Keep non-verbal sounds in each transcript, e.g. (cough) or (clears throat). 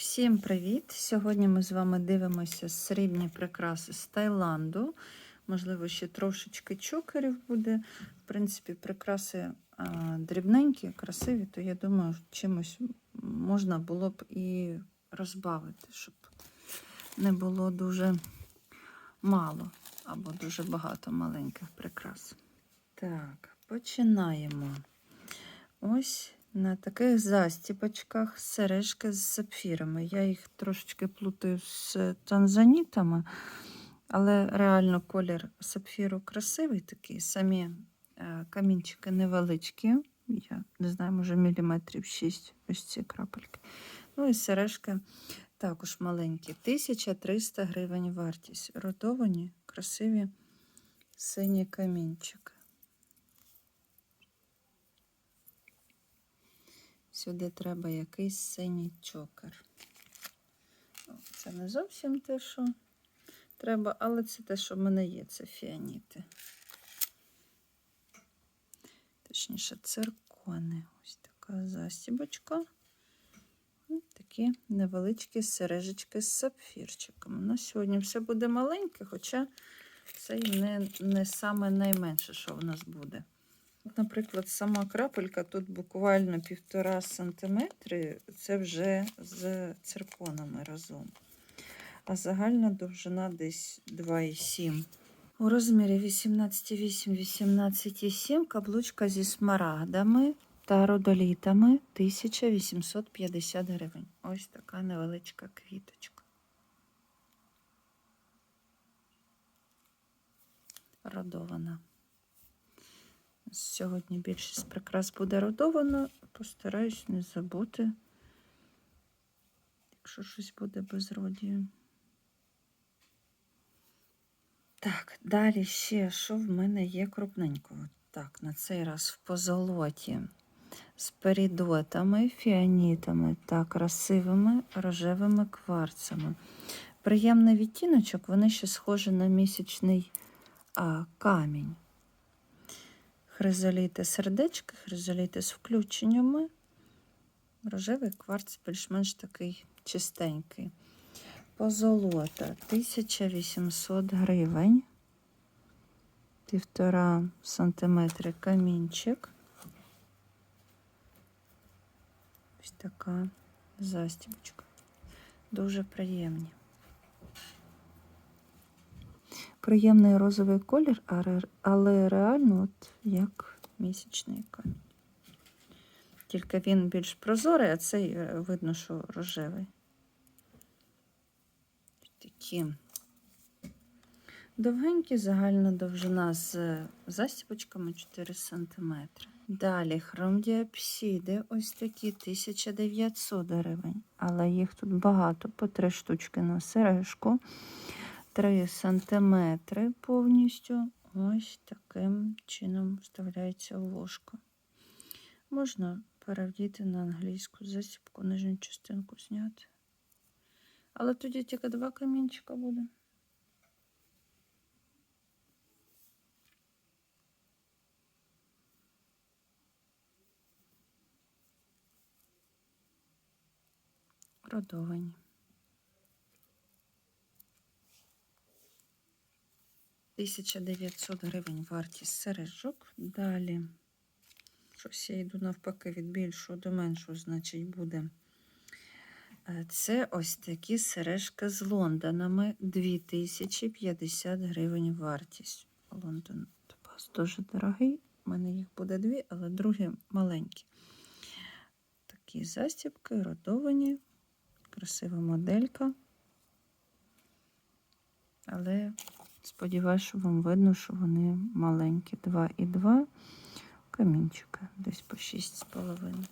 Всім привіт! Сьогодні ми з вами дивимося срібні прикраси з Таїланду. Можливо, ще трошечки чокерів буде. В принципі, прикраси дрібненькі, красиві, то я думаю, чимось можна було б і розбавити, щоб не було дуже мало або дуже багато маленьких прикрас. Так, починаємо. Ось на таких застіпочках сережки з сапфірами. Я їх трошечки плутаю з танзанітами, але реально колір сапфіру красивий такий. Самі е, камінчики невеличкі. Я не знаю, може міліметрів 6 ось ці крапельки. Ну і сережки також маленькі. 1300 гривень вартість. Родовані, красиві сині камінчики. Сюди треба якийсь синій чокер. Це не зовсім те, що треба, але це те, що в мене є, це фіаніти. Точніше, циркони. Ось така застібочка. Такі невеличкі сережечки з сапфірчиком. На сьогодні все буде маленьке, хоча це не, не саме найменше, що в нас буде. От, Наприклад, сама крапелька тут буквально півтора сантиметри, це вже з цирконами разом. А загальна довжина десь 2,7. У розмірі 18,8-18,7 каблучка зі смарагдами та родолітами 1850 гривень. Ось така невеличка квіточка. Родована. Сьогодні більшість прикрас буде родовано. Постараюсь не забути, якщо щось буде безродію. Так, далі ще, що в мене є крупненького. Так, на цей раз в позолоті з перідотами, фіанітами та красивими рожевими кварцами. Приємний відтіночок, вони ще схожі на місячний а, камінь хризоліти сердечки, хризоліти з включеннями. Рожевий кварц більш-менш такий чистенький. Позолота 1800 гривень, півтора сантиметри камінчик. Ось така застібочка. Дуже приємні. Приємний розовий колір, але реально от як місячний камінь. Тільки він більш прозорий, а цей видно, що рожевий. Такі довгенькі, загальна довжина з застіпочками 4 см. Далі хромдіапсіди ось такі 1900 гривень, але їх тут багато, по три штучки на сережку. 3 см повністю ось таким чином вставляється в ложку. Можна перевдіти на англійську засібку, нижню частинку зняти. Але тоді тільки два камінчика буде. Родовані. 1900 гривень вартість сережок. Далі, щось я йду навпаки від більшого до меншого, значить, буде. Е, Це ось такі сережки з Лондонами 2050 гривень вартість. Лондон топаз дуже дорогий. У мене їх буде дві, але другі маленькі. Такі застібки, родовані, красива моделька. Але Сподіваюсь, що вам видно, що вони маленькі. 2 і 2 камінчика, десь по 6,5.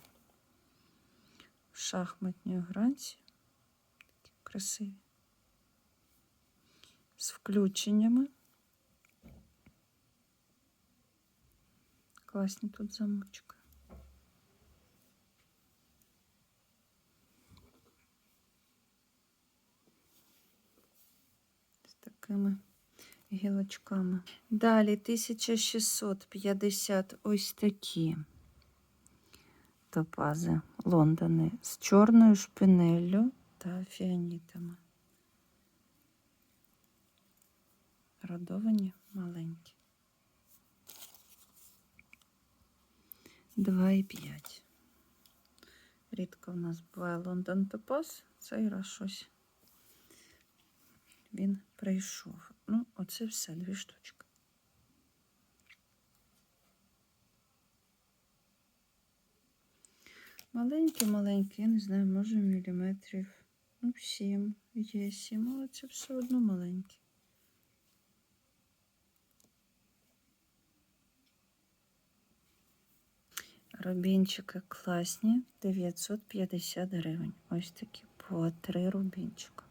В шахматній гранці. Такі красиві. З включеннями. Класні тут замочки. З такими гілочками. Далі 1650 ось такі топази Лондони з чорною шпинеллю та фіанітами. Родовані маленькі. 2,5. Рідко в нас буває Лондон Топаз. Цей раз щось він прийшов. Ну, оце все, дві штучки. Маленькі-маленькі, я не знаю, може міліметрів. Ну, сім, є сім, але це все одно маленькі. Рубінчики класні, 950 гривень. Ось такі по три рубінчика.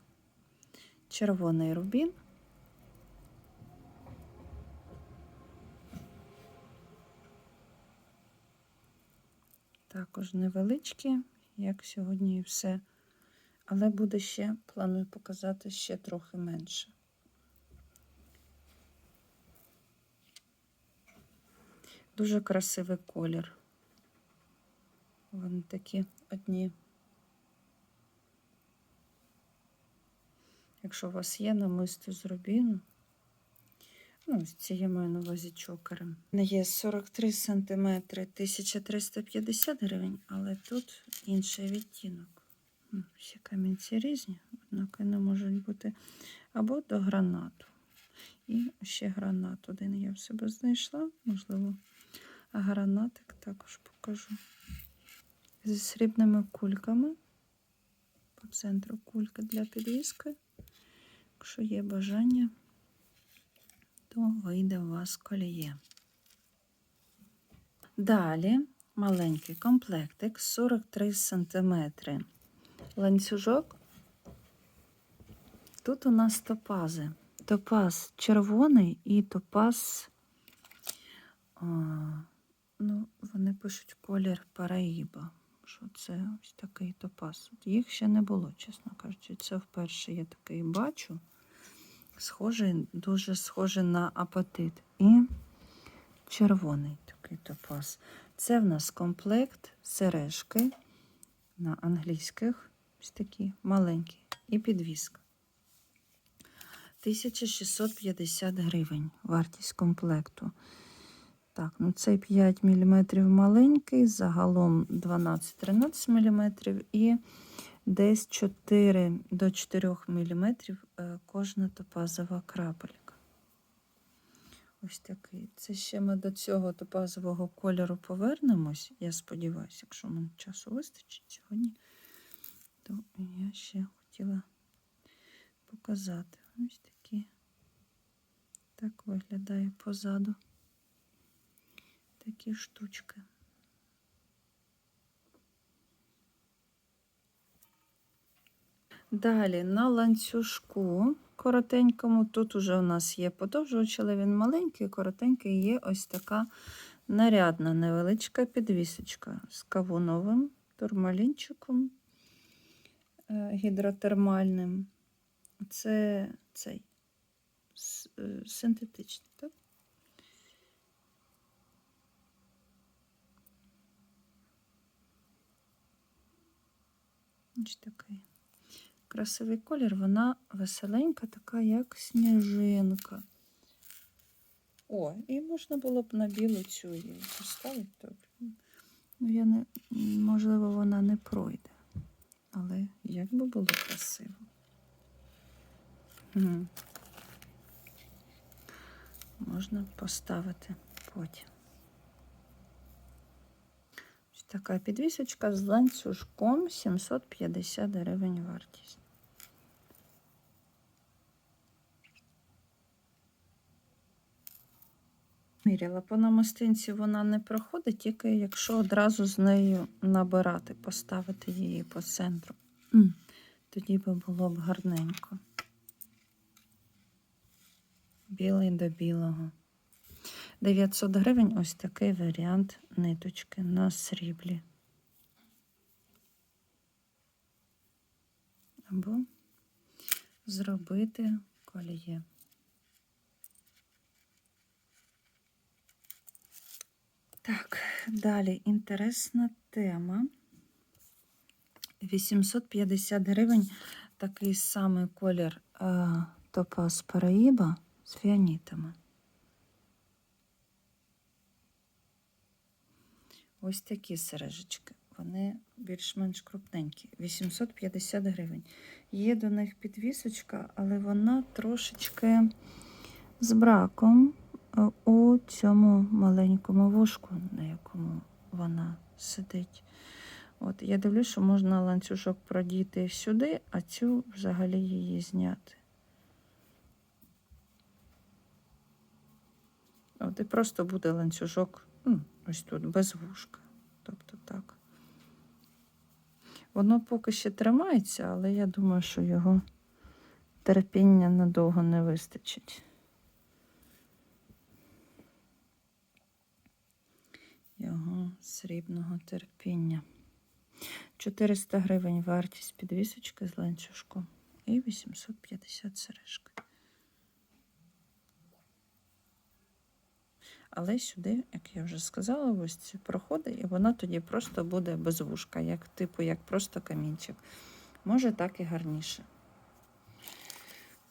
Червоний рубін. Також невеличкі, як сьогодні і все. Але буде ще, планую показати ще трохи менше. Дуже красивий колір. Вони такі одні. Якщо у вас є намисто з рубіну, ну, ось ці я маю на увазі чокером. Не є 43 см 1350 гривень, але тут інший відтінок. Всі камінці різні, однак вони можуть бути або до гранату. І ще гранат один я в себе знайшла, можливо, гранатик також покажу. Зі срібними кульками. По центру кулька для підвіски. Якщо є бажання, то вийде у вас коліє. Далі маленький комплектик 43 см. Ланцюжок. Тут у нас топази. Топаз червоний і топаз, а, ну, вони пишуть колір Параїба. Що це ось такий топаз. Їх ще не було, чесно кажучи. Це вперше я такий бачу. Схожий, дуже схожий на апатит. І червоний такий топаз. Це в нас комплект сережки на англійських, ось такі маленькі, і підвіска. 1650 гривень вартість комплекту. Так, ну цей 5 мм маленький, загалом 12-13 мм і десь 4 до 4 мм кожна топазова крапелька. Ось такий. Це ще ми до цього топазового кольору повернемось. Я сподіваюся, якщо мені часу вистачить сьогодні, то я ще хотіла показати. Ось такі. Так виглядає позаду такі штучки. Далі на ланцюжку коротенькому, тут уже у нас є подовжувач, але він маленький, коротенький, є ось така нарядна невеличка підвісочка з кавуновим турмалінчиком е, гідротермальним. Це цей е, синтетичний, так? Ось такий красивий колір, вона веселенька, така, як сніжинка. О, і можна було б на білу цю її поставити. Ну, я не, можливо, вона не пройде. Але як би було красиво. Угу. Можна поставити потім. Ось така підвісочка з ланцюжком 750 гривень вартість. Міряла по намистинці вона не проходить, тільки якщо одразу з нею набирати, поставити її по центру. Тоді би було б гарненько. Білий до білого. 900 гривень ось такий варіант ниточки на сріблі. Або зробити коліє. Так, далі інтересна тема. 850 гривень такий самий колір е, топаз Параїба з фіанітами. Ось такі сережечки. Вони більш-менш крупненькі. 850 гривень. Є до них підвісочка, але вона трошечки з браком у цьому маленькому вушку, на якому вона сидить. От, я дивлюсь, що можна ланцюжок продіти сюди, а цю взагалі її зняти. От і просто буде ланцюжок ну, ось тут, без вушка. Тобто так. Воно поки ще тримається, але я думаю, що його терпіння надовго не вистачить. Його срібного терпіння. 400 гривень вартість підвісочки з ланцюжком і 850 сережки. Але сюди, як я вже сказала, ось ці проходи, і вона тоді просто буде без вушка, як типу, як просто камінчик. Може, так і гарніше.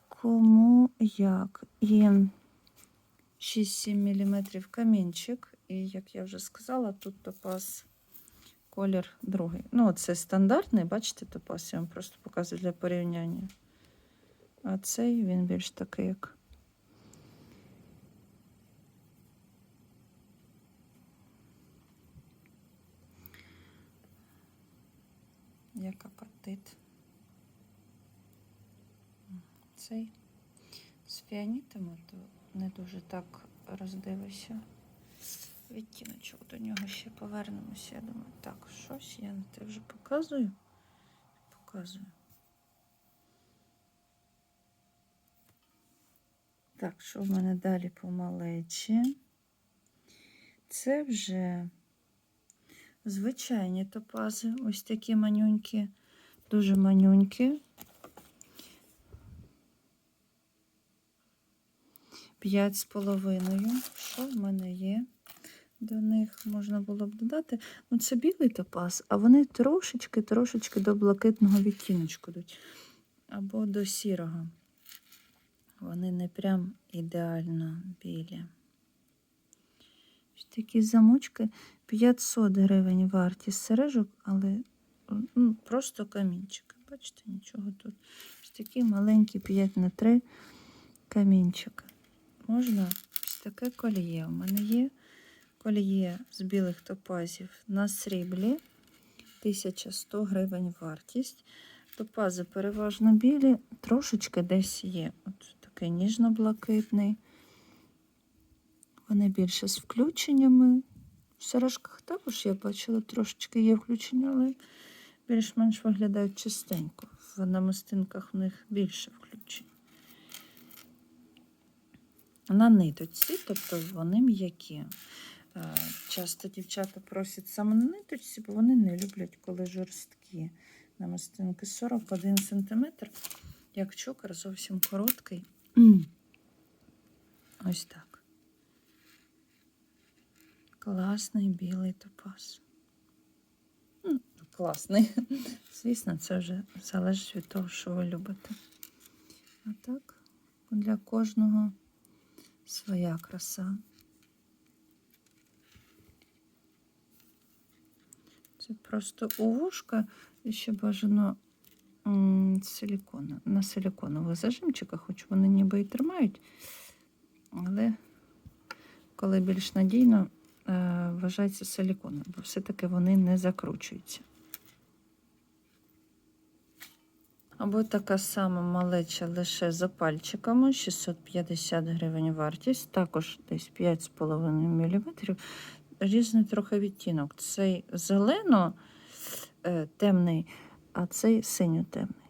Кому як? І 6-7 мм камінчик. І, як я вже сказала, тут топаз колір другий. Ну, це стандартний, бачите, топаз, я вам просто показую для порівняння. А цей він більш такий, як. Як апатит. Цей з фіанітами, то не дуже так роздивишся. Відтіночок до нього ще повернемося. Я думаю, так, щось я на те вже показую. Показую. Так, що в мене далі по малечі? Це вже звичайні топази. Ось такі манюнькі, дуже манюнькі. П'ять з половиною. Що в мене є? До них можна було б додати. Ну, це білий топаз, а вони трошечки-трошечки до блакитного відтіночку йдуть. Або до сірого. Вони не прям ідеально білі. Ось такі замочки 500 гривень вартість сережок, але ну, просто камінчики. Бачите, нічого тут. Ось такі маленькі 5 на 3 камінчики. Можна ось таке коліє. У мене є коліє з білих топазів на сріблі. 1100 гривень вартість. Топази переважно білі, трошечки десь є. От такий ніжно-блакитний. Вони більше з включеннями. В сережках також я бачила, трошечки є включення, але більш-менш виглядають чистенько. В намистинках в них більше включень. На ниточці, тобто вони м'які. Часто дівчата просять саме на ниточці, бо вони не люблять, коли жорсткі. Намистинки 41 см, як чокер, зовсім короткий. (clears throat) Ось так. Класний білий топаз. Ну, Класний. (laughs) Звісно, це вже залежить від того, що ви любите. А так, для кожного своя краса. Просто у вушка ще бажано силікона. На силіконових зажимчиках, хоч вони ніби і тримають, але коли більш надійно е, вважається силіконом, бо все-таки вони не закручуються. Або така сама малеча лише за пальчиками, 650 гривень вартість, також десь 5,5 мм. Різний трохи відтінок. Цей зелено е, темний, а цей синьо темний.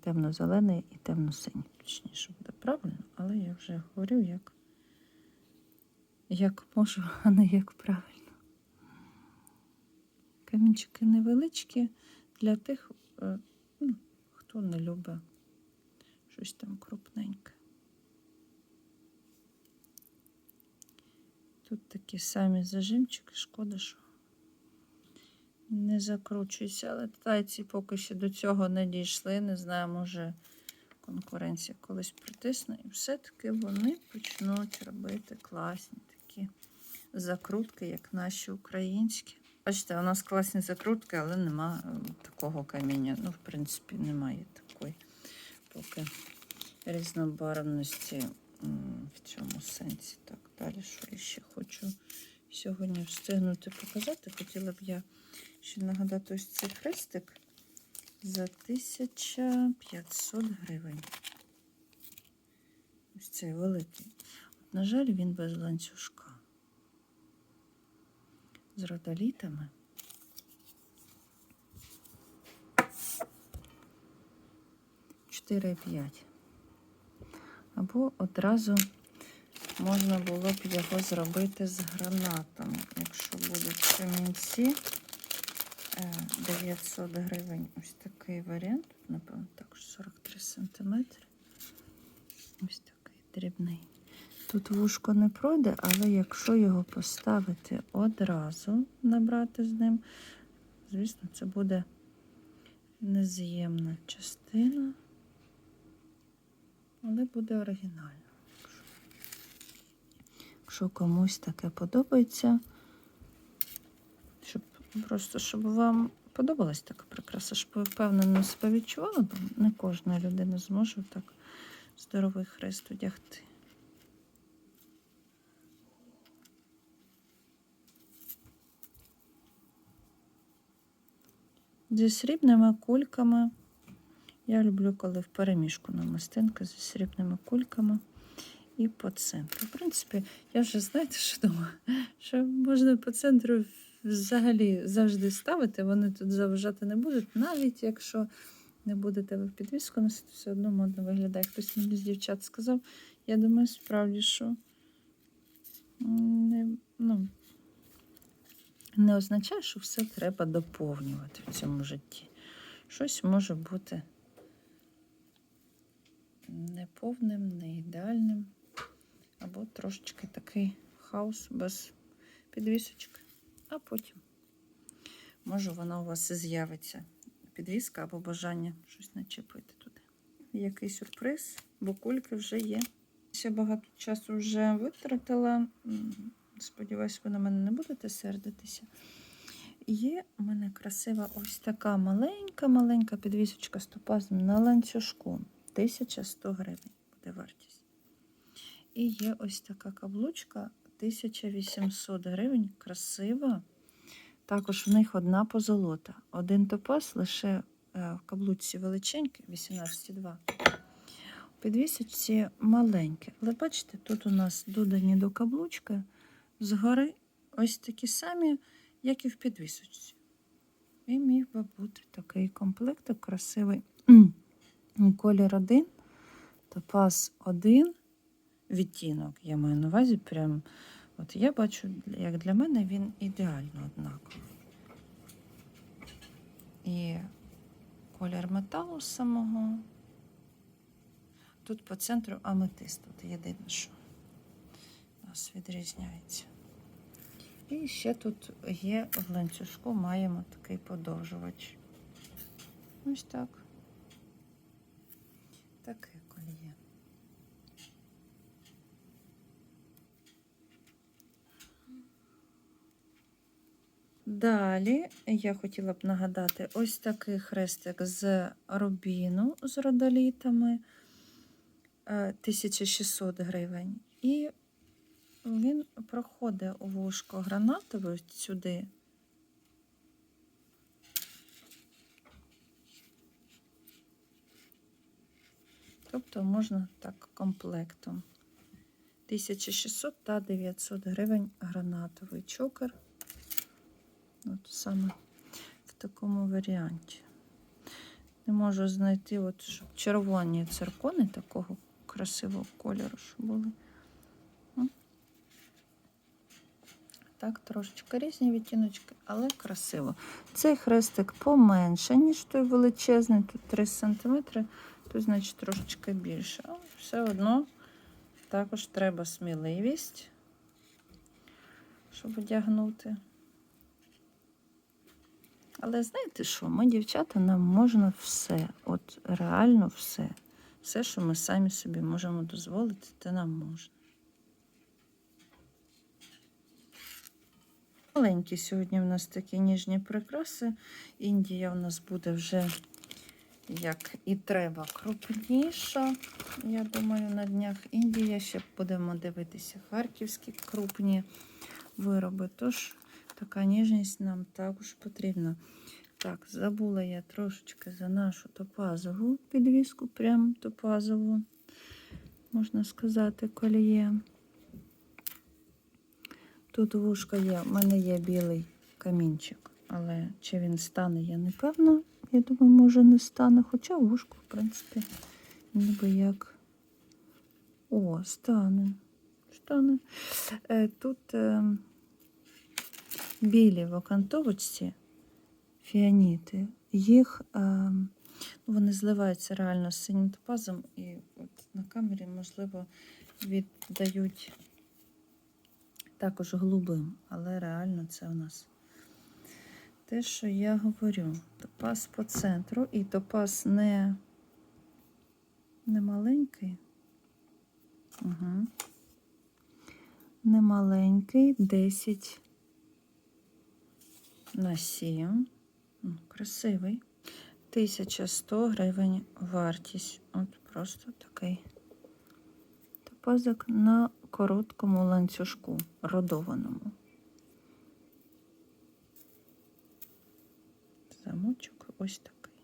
Темно-зелений і темно-синій. Точніше буде правильно, але я вже говорю, як, як можу, (laughs) а не як правильно. Камінчики невеличкі для тих, е, ну, хто не любить щось там крупненьке. Тут такі самі зажимчики, шкода, що Не закручуйся, але тайці поки що до цього не дійшли. Не знаю, може конкуренція колись притисне. І все-таки вони почнуть робити класні такі закрутки, як наші українські. Бачите, у нас класні закрутки, але нема е, такого каміння. Ну, в принципі, немає такої поки різнобарвності в цьому сенсі. Так, далі, що я ще сьогодні встигнути показати. Хотіла б я ще нагадати ось цей хрестик за 1500 гривень. Ось цей великий. От, на жаль, він без ланцюжка. З родолітами. Чотири п'ять. Або одразу можна було б його зробити з гранатами, якщо будуть камінці. Е, 900 гривень. Ось такий варіант. Напевно, також 43 сантиметри. Ось такий дрібний. Тут вушко не пройде, але якщо його поставити одразу, набрати з ним, звісно, це буде нез'ємна частина, але буде оригінально. Якщо комусь таке подобається, щоб просто щоб вам подобалась така прикраса, щоб ви впевнено себе відчували, бо не кожна людина зможе так здоровий хрест одягти. Зі срібними кульками. Я люблю, коли в переміжку намистинка зі срібними кульками і по центру. В принципі, я вже знаєте, що думаю, що можна по центру взагалі завжди ставити, вони тут заважати не будуть, навіть якщо не будете ви підвіску носити, все одно модно виглядає. Хтось мені з дівчат сказав, я думаю, справді, що не, ну, не означає, що все треба доповнювати в цьому житті. Щось може бути неповним, не ідеальним, або трошечки такий хаос без підвісочки. А потім, може, вона у вас і з'явиться підвіска або бажання щось начепити туди. Який сюрприз, бо кульки вже є. Ще багато часу вже витратила. Сподіваюсь, ви на мене не будете сердитися. Є у мене красива ось така маленька-маленька підвісочка з топазом на ланцюжку. 1100 гривень буде вартість. І є ось така каблучка 1800 гривень. Красива. Також в них одна позолота. Один топаз лише е, в каблучці величенький, 18,2. У підвісочці маленьке. Але бачите, тут у нас додані до каблучки згори ось такі самі, як і в підвісочці. І міг би бути такий комплект красивий. (clears throat) Колір один, топаз один, відтінок. Я маю на увазі, прям, от я бачу, як для мене він ідеально однаковий. І колір металу самого. Тут по центру аметист. От єдине, що нас відрізняється. І ще тут є в ланцюжку, маємо такий подовжувач. Ось так. Таке кольє. Далі я хотіла б нагадати ось такий хрестик з рубіну з родолітами е, 1600 гривень. І він проходить у вушко гранатове сюди. Тобто можна так комплектом. 1600 та 900 гривень гранатовий чокер. От саме в такому варіанті. Не можу знайти, от, щоб червоні циркони такого красивого кольору, що були. Так, трошечки різні відтіночки, але красиво. Цей хрестик поменше, ніж той величезний, тут 3 см, тут, значить, трошечки більше. Але все одно також треба сміливість, щоб одягнути. Але знаєте що, ми, дівчата, нам можна все. От реально все. Все, що ми самі собі можемо дозволити, те нам можна. Маленькі сьогодні в нас такі ніжні прикраси. Індія у нас буде вже, як і треба, крупніша. Я думаю, на днях Індія ще будемо дивитися харківські крупні вироби. Тож така ніжність нам також потрібна. Так, забула я трошечки за нашу топазову підвіску, прям топазову, можна сказати, коліє. Тут вушка є, в мене є білий камінчик, але чи він стане, я не певна. Я думаю, може не стане, хоча вушку, в принципі, ніби як. О, стане. Стане. Е, Тут е, білі в окантовочці фіаніти. Їх е, ну, вони зливаються реально з синім топазом, і от на камері, можливо, віддають також голубим, але реально це у нас те, що я говорю. Топаз по центру, і топаз не, не маленький. Угу. Не маленький, 10 на 7. Ну, Красивий. 1100 гривень вартість. От просто такий топазик на короткому ланцюжку родованому. Замочок ось такий.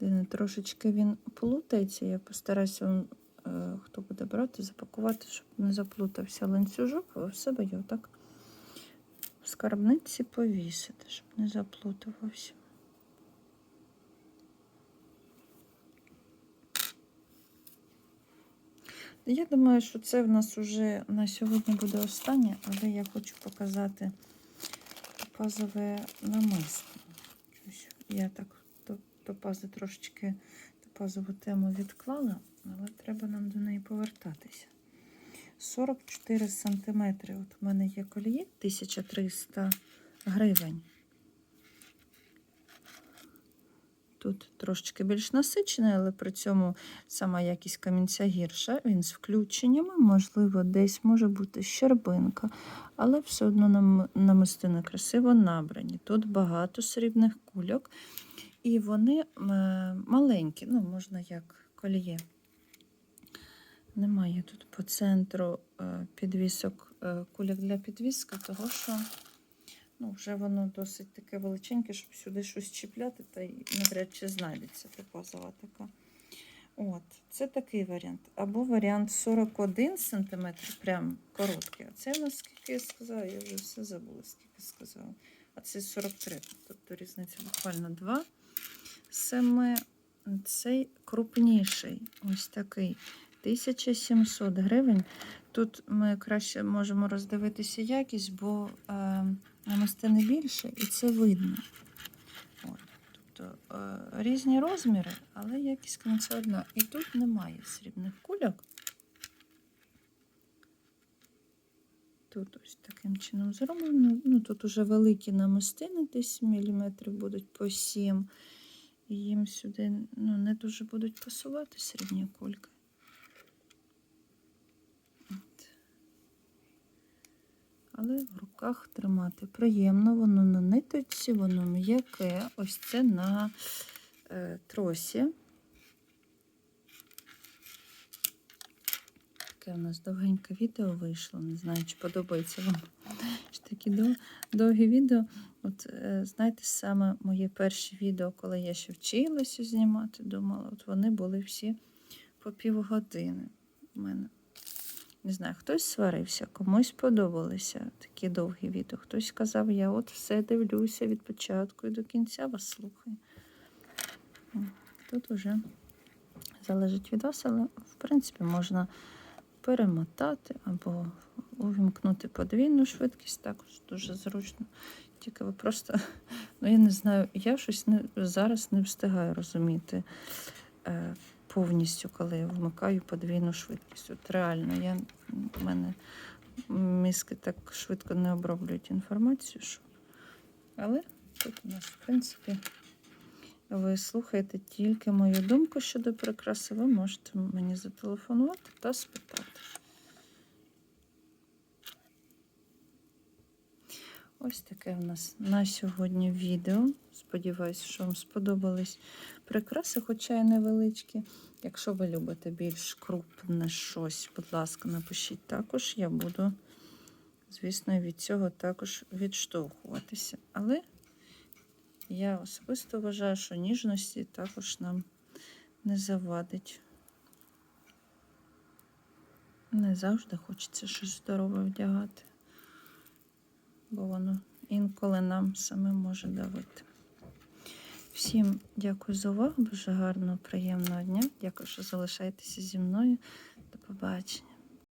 Єдине, Трошечки він плутається. Я постараюся, е, хто буде брати, запакувати, щоб не заплутався ланцюжок, в себе його так в скарбниці повісити, щоб не заплутувався. Я думаю, що це в нас вже на сьогодні буде останнє, але я хочу показати топазове намисто. Я так топ- топази трошечки топазову тему відклала, але треба нам до неї повертатися. 44 сантиметри. От у мене є коліє 1300 гривень. Тут трошечки більш насичений, але при цьому сама якість камінця гірша. Він з включеннями, можливо, десь може бути щербинка, але все одно нам намистини красиво набрані. Тут багато срібних кульок, і вони е, маленькі, ну, можна як коліє. Немає тут по центру е, підвісок е, кульок для підвіски, того що ну, вже воно досить таке величеньке, щоб сюди щось чіпляти, та й навряд чи знайдеться топазова така. От, це такий варіант. Або варіант 41 см, прям короткий. А це у нас скільки я сказала, я вже все забула, скільки сказала. А це 43. Тобто різниця буквально 2 семи. Цей крупніший, ось такий. 1700 гривень. Тут ми краще можемо роздивитися якість, бо е, намистини більше і це видно. Тобто е, різні розміри, але якість кінця одна. І тут немає срібних кульок. Тут ось таким чином зроблено. Ну, тут уже великі намистини, десь міліметрів будуть по 7. І їм сюди ну, не дуже будуть пасувати срібні кульки. Але в руках тримати приємно, воно на ниточці, воно м'яке. Ось це на е, тросі. Таке у нас довгеньке відео вийшло. Не знаю, чи подобається вам такі дов- довгі відео. От е, знаєте, саме мої перші відео, коли я ще вчилася знімати, думала, от вони були всі по півгодини. У мене не знаю, хтось сварився, комусь подобалися такі довгі відео. Хтось сказав, я от все дивлюся від початку і до кінця вас слухаю. Тут вже залежить від вас, але в принципі можна перемотати або увімкнути подвійну швидкість, також дуже зручно. Тільки ви просто, ну я не знаю, я щось не, зараз не встигаю розуміти е, повністю, коли я вмикаю подвійну швидкість. От реально, я, в мене мізки так швидко не оброблюють інформацію. Що... Але тут у нас, в принципі, ви слухаєте тільки мою думку щодо прикраси. Ви можете мені зателефонувати та спитати. Ось таке в нас на сьогодні відео. Сподіваюсь, що вам сподобались прикраси, хоча й невеличкі. Якщо ви любите більш крупне щось, будь ласка, напишіть також. Я буду, звісно, від цього також відштовхуватися. Але я особисто вважаю, що ніжності також нам не завадить. Не завжди хочеться щось здорове вдягати, бо воно інколи нам самим може давити. Всім дякую за увагу. Дуже гарного, приємного дня. Дякую, що залишаєтеся зі мною. До побачення.